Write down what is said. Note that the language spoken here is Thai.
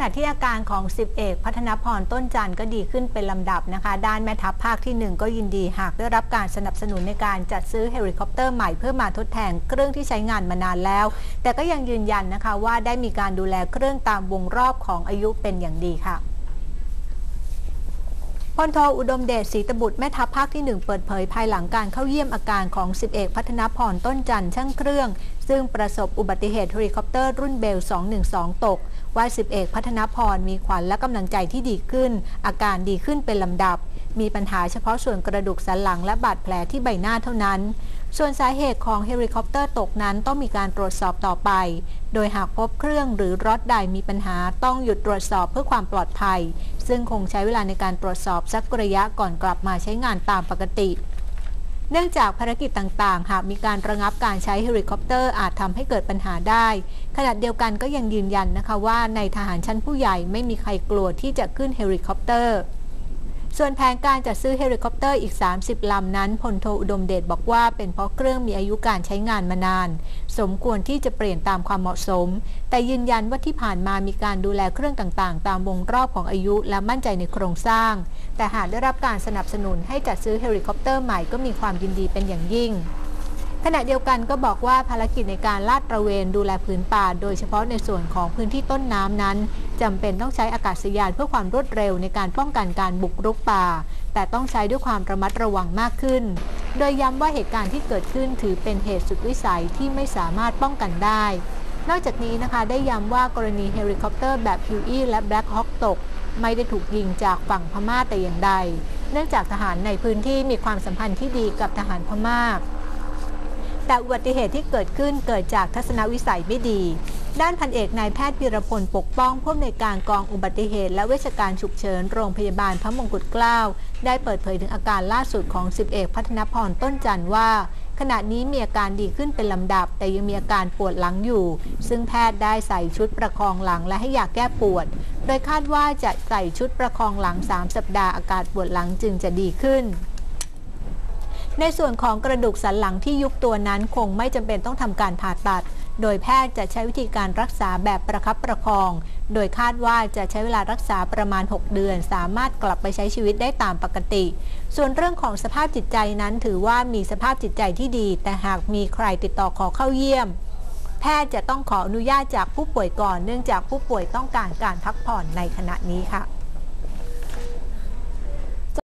ณะที่อาการของ10เอกพัฒนพรต้นจันทร์ก็ดีขึ้นเป็นลำดับนะคะ ด้านแม่ทัพภาคที่ 1 ก็ยินดีหากได้รับการสนับสนุนในการจัดซื้อเฮลิคอปเตอร์ใหม่เพื่อมาทดแทนเครื่องที่ใช้งานมานานแล้ว แต่ก็ยังยืนยันนะคะว่าได้มีการดูแลเครื่องตามวงรอบของอายุเป็นอย่างดีค่ะพลโทอุดมเดชศรีตบุตรแม่ทัพภาคที่ 1 เปิดเผยภายหลังการเข้าเยี่ยมอาการของ10เอกพัฒนพรต้นจันทร์ช่างเครื่อง ซึ่งประสบอุบัติเหตุเฮลิคอปเตอร์รุ่นเบล 212 ตก ว่า10เอกพัฒนพรมีขวัญและกำลังใจที่ดีขึ้น อาการดีขึ้นเป็นลำดับ มีปัญหาเฉพาะส่วนกระดูกสันหลังและบาดแผลที่ใบหน้าเท่านั้น ส่วนสาเหตุของเฮลิคอปเตอร์ตกนั้นต้องมีการตรวจสอบต่อไป โดยหากพบเครื่องหรือรถใดมีปัญหาต้องหยุดตรวจสอบเพื่อความปลอดภัย ซึ่งคงใช้เวลาในการตรวจสอบสักระยะก่อนกลับมาใช้งานตามปกติ เนื่องจากภารกิจต่างๆ หากมีการระงับการใช้เฮลิคอปเตอร์อาจทำให้เกิดปัญหาได้ ขณะเดียวกันก็ยังยืนยันนะคะว่าในทหารชั้นผู้ใหญ่ไม่มีใครกลัวที่จะขึ้นเฮลิคอปเตอร์ ส่วนแผนการจัดซื้อเฮลิคอปเตอร์อีก 30 ลำนั้นพลโทอุดมเดชบอกว่าเป็นเพราะเครื่องมีอายุการใช้งานมานาน สมควรที่จะเปลี่ยนตามความเหมาะสม แต่ยืนยันว่าที่ผ่านมามีการดูแลเครื่องต่างๆ ตามวงรอบของอายุและมั่นใจในโครงสร้าง แต่หากได้รับการสนับสนุนให้จัดซื้อเฮลิคอปเตอร์ใหม่ก็มีความยินดีเป็นอย่างยิ่ง ขณะเดียวกันก็บอกว่าภารกิจในการลาดตระเวนดูแลพื้นป่า โดยเฉพาะในส่วนของพื้นที่ต้นน้ำนั้นจำเป็นต้องใช้อากาศยานเพื่อความรวดเร็วในการป้องกันการบุกรุกป่า แต่ต้องใช้ด้วยความระมัดระวังมากขึ้น โดยย้ำว่าเหตุการณ์ที่เกิดขึ้นถือเป็นเหตุสุดวิสัยที่ไม่สามารถป้องกันได้ นอกจากนี้นะคะได้ย้ำว่ากรณีเฮลิคอปเตอร์แบบฮิวอี้และแบล็คฮอคตก ไม่ได้ถูกยิงจากฝั่งพม่าแต่อย่างใด เนื่องจากทหารในพื้นที่มีความสัมพันธ์ที่ดีกับทหารพม่า แต่อุบัติเหตุที่เกิดขึ้นเกิดจากทัศนวิสัยไม่ดี ด้านพันเอกนายแพทย์พิรพลปกป้องผู้อำนวยการกองอุบัติเหตุ และเวชการฉุกเฉิน โรงพยาบาลพระมงกุฎเกล้า ได้เปิดเผยถึงอาการล่าสุดของสิบเอกพัฒนพรต้นจันทร์ว่าขณะนี้มีอาการดีขึ้นเป็นลำดับ แต่ยังมีอาการปวดหลังอยู่ ซึ่งแพทย์ได้ใส่ชุดประคองหลังและให้ยาแก้ปวด โดยคาดว่าจะใส่ชุดประคองหลัง 3 สัปดาห์อาการปวดหลังจึงจะดีขึ้น ในส่วนของกระดูกสันหลังที่ยุบตัวนั้นคงไม่จำเป็นต้องทำการผ่าตัด โดยแพทย์จะใช้วิธีการรักษาแบบประคับประคอง โดยคาดว่าจะใช้เวลารักษาประมาณ 6 เดือน สามารถกลับไปใช้ชีวิตได้ตามปกติ ส่วนเรื่องของสภาพจิตใจนั้นถือว่ามีสภาพจิตใจที่ดี แต่หากมีใครติดต่อขอเข้าเยี่ยม แพทย์จะต้องขออนุญาตจากผู้ป่วยก่อน เนื่องจากผู้ป่วยต้องการการพักผ่อนในขณะนี้ค่ะ